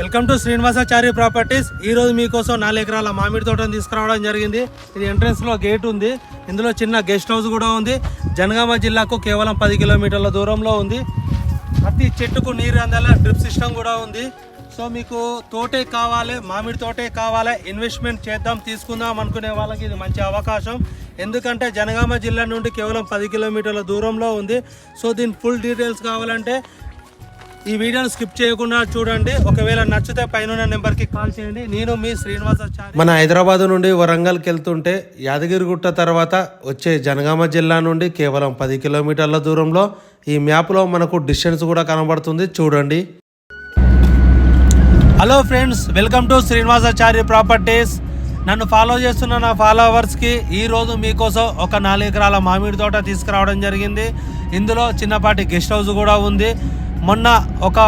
Welcome to Srinivasachari properties. ఈ రోజు మీకోసం నాలుగు ఎకరాల మామిడి తోటను తీసుకురావడం జరిగింది. ఇది ఎంట్రన్స్లో గేట్ ఉంది. ఇందులో చిన్న గెస్ట్ హౌస్ కూడా ఉంది. జనగామ జిల్లాకు కేవలం పది కిలోమీటర్ల దూరంలో ఉంది. ప్రతి చెట్టుకు నీరు అందాల డ్రిప్ సిస్టమ్ కూడా ఉంది. సో మీకు తోటే కావాలి మామిడి తోటే కావాలి. ఇన్వెస్ట్మెంట్ చేద్దాం తీసుకుందాం అనుకునే వాళ్ళకి ఇది మంచి అవకాశం. ఎందుకంటే జనగామ జిల్లా నుండి కేవలం పది కిలోమీటర్ల దూరంలో ఉంది. సో దీని ఫుల్ డీటెయిల్స్ కావాలంటే ఈ వీడియోని స్కిప్ చేయకుండా చూడండి. ఒకవేళ నచ్చితే పైన నెంబర్కి కాల్ చేయండి. నేను మీ శ్రీనివాసాచారి మన హైదరాబాద్ నుండి వరంగల్కి వెళ్తుంటే యాదగిరిగుట్ట తర్వాత వచ్చే జనగామ జిల్లా నుండి కేవలం పది కిలోమీటర్ల దూరంలో ఈ మ్యాప్లో మనకు డిస్టెన్స్ కూడా కనబడుతుంది. చూడండి. Hello friends welcome to Srinivasachari properties. నన్ను ఫాలో చేస్తున్న నా ఫాలోవర్స్కి ఈరోజు మీకోసం ఒక నాలుగు ఎకరాల మామిడి తోట తీసుకురావడం జరిగింది. ఇందులో చిన్నపాటి గెస్ట్ హౌస్ కూడా ఉంది. మొన్న ఒక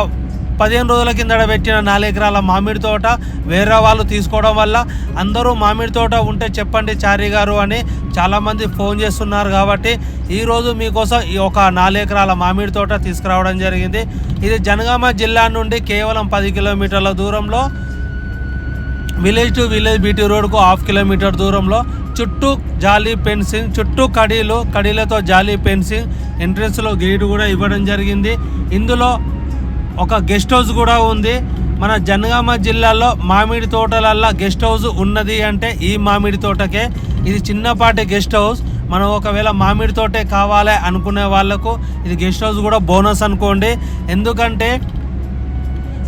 పదిహేను రోజుల కిందట పెట్టిన నాలుగు ఎకరాల మామిడి తోట వేరే వాళ్ళు తీసుకోవడం వల్ల అందరూ మామిడి తోట ఉంటే చెప్పండి చారి గారు అని చాలామంది ఫోన్ చేస్తున్నారు కాబట్టి ఈరోజు మీకోసం ఈ ఒక నాలుగు ఎకరాల మామిడి తోట తీసుకురావడం జరిగింది. ఇది జనగామ జిల్లా నుండి కేవలం పది కిలోమీటర్ల దూరంలో విలేజ్ టు విలేజ్ బీటీ రోడ్కు హాఫ్ కిలోమీటర్ దూరంలో చుట్టూ జాలీ ఫెన్సింగ్ చుట్టూ కడీలు కడీలతో జాలీ ఫెన్సింగ్ ఎంట్రన్స్లో గేట్ కూడా ఇవ్వడం జరిగింది. ఇందులో ఒక గెస్ట్ హౌస్ కూడా ఉంది. మన జనగామ జిల్లాలో మామిడి తోటలల్లా గెస్ట్ హౌస్ ఉన్నది అంటే ఈ మామిడి తోటకే. ఇది చిన్నపాటి గెస్ట్ హౌస్ మనం ఒకవేళ మామిడి తోటే కావాలి అనుకునే వాళ్ళకు ఇది గెస్ట్ హౌస్ కూడా బోనస్ అనుకోండి. ఎందుకంటే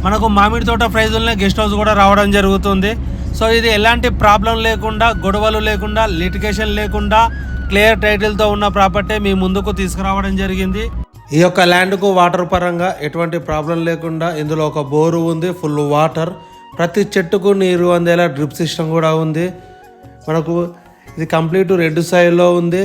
మనకు మామిడి తోట ప్రైజులనే గెస్ట్ హౌస్ కూడా రావడం జరుగుతుంది. సో ఇది ఎలాంటి ప్రాబ్లం లేకుండా గొడవలు లేకుండా లిటిగేషన్ లేకుండా క్లియర్ టైటిల్తో ఉన్న ప్రాపర్టీ మీ ముందుకు తీసుకురావడం జరిగింది. ఈ యొక్క ల్యాండ్కు వాటర్ పరంగా ఎటువంటి ప్రాబ్లం లేకుండా ఇందులో ఒక బోరు ఉంది ఫుల్ వాటర్. ప్రతి చెట్టుకు నీరు అందేలా డ్రిప్ సిస్టమ్ కూడా ఉంది. మనకు ఇది కంప్లీట్ రెడ్ సైడ్లో ఉంది.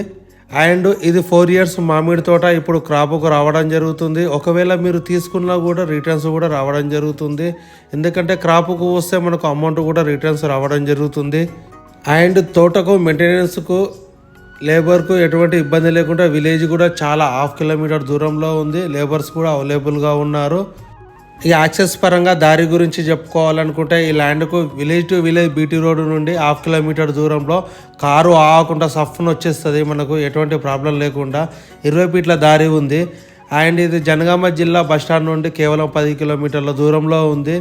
అండ్ ఇది ఫోర్ ఇయర్స్ మామిడి తోట. ఇప్పుడు క్రాప్కు రావడం జరుగుతుంది. ఒకవేళ మీరు తీసుకున్నా కూడా రిటర్న్స్ కూడా రావడం జరుగుతుంది. ఎందుకంటే క్రాప్కు వస్తే మనకు అమౌంట్ కూడా రిటర్న్స్ రావడం జరుగుతుంది. అండ్ తోటకు మెయింటెనెన్స్కు లేబర్కు ఎటువంటి ఇబ్బంది లేకుండా విలేజ్ కూడా చాలా హాఫ్ కిలోమీటర్ దూరంలో ఉంది. లేబర్స్ కూడా అవైలబుల్గా ఉన్నారు. ఈ యాక్సెస్ పరంగా దారి గురించి చెప్పుకోవాలనుకుంటే ఈ ల్యాండ్కు village to village BT road నుండి హాఫ్ కిలోమీటర్ దూరంలో కారు ఆగకుండా సఫ్న్ వచ్చేస్తుంది. మనకు ఎటువంటి ప్రాబ్లం లేకుండా ఇరవై ఫీట్ల దారి ఉంది. అండ్ ఇది జనగామ జిల్లా బస్ స్టాండ్ నుండి కేవలం పది కిలోమీటర్ల దూరంలో ఉంది.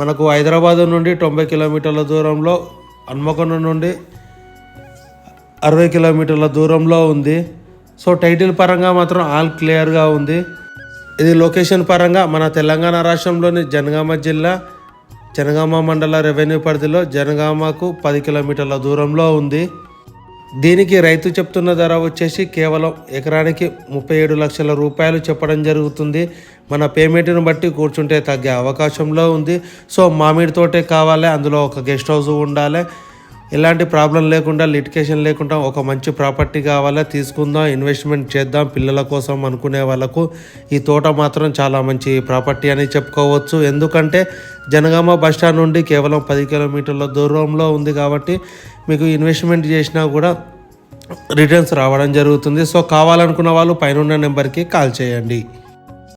మనకు హైదరాబాద్ నుండి తొంభై కిలోమీటర్ల దూరంలో హన్మకొండ నుండి అరవై కిలోమీటర్ల దూరంలో ఉంది. సో టైటిల్ పరంగా మాత్రం ఆల్ క్లియర్గా ఉంది. ఇది లొకేషన్ పరంగా మన తెలంగాణ రాష్ట్రంలోని జనగామ జిల్లా జనగామ మండల రెవెన్యూ పరిధిలో జనగామకు పది కిలోమీటర్ల దూరంలో ఉంది. దీనికి రైతు చెప్తున్న ధర వచ్చేసి కేవలం ఎకరానికి ముప్పై ఏడు లక్షల రూపాయలు చెప్పడం జరుగుతుంది. మన పేమెంట్ను బట్టి కూర్చుంటే తగ్గే అవకాశంలో ఉంది. సో మామిడి తోటే కావాలి అందులో ఒక గెస్ట్ హౌస్ ఉండాలి. ఎలాంటి ప్రాబ్లం లేకుండా లిటికేషన్ లేకుండా ఒక మంచి ప్రాపర్టీ కావాలా తీసుకుందాం ఇన్వెస్ట్మెంట్ చేద్దాం పిల్లల కోసం అనుకునే వాళ్ళకు ఈ తోట మాత్రం చాలా మంచి ప్రాపర్టీ అని చెప్పుకోవచ్చు. ఎందుకంటే జనగామ బస్టాండ్ నుండి కేవలం పది కిలోమీటర్ల దూరంలో ఉంది కాబట్టి మీకు ఇన్వెస్ట్మెంట్ చేసినా కూడా రిటర్న్స్ రావడం జరుగుతుంది. సో కావాలనుకున్న వాళ్ళు పైన నెంబర్కి కాల్ చేయండి.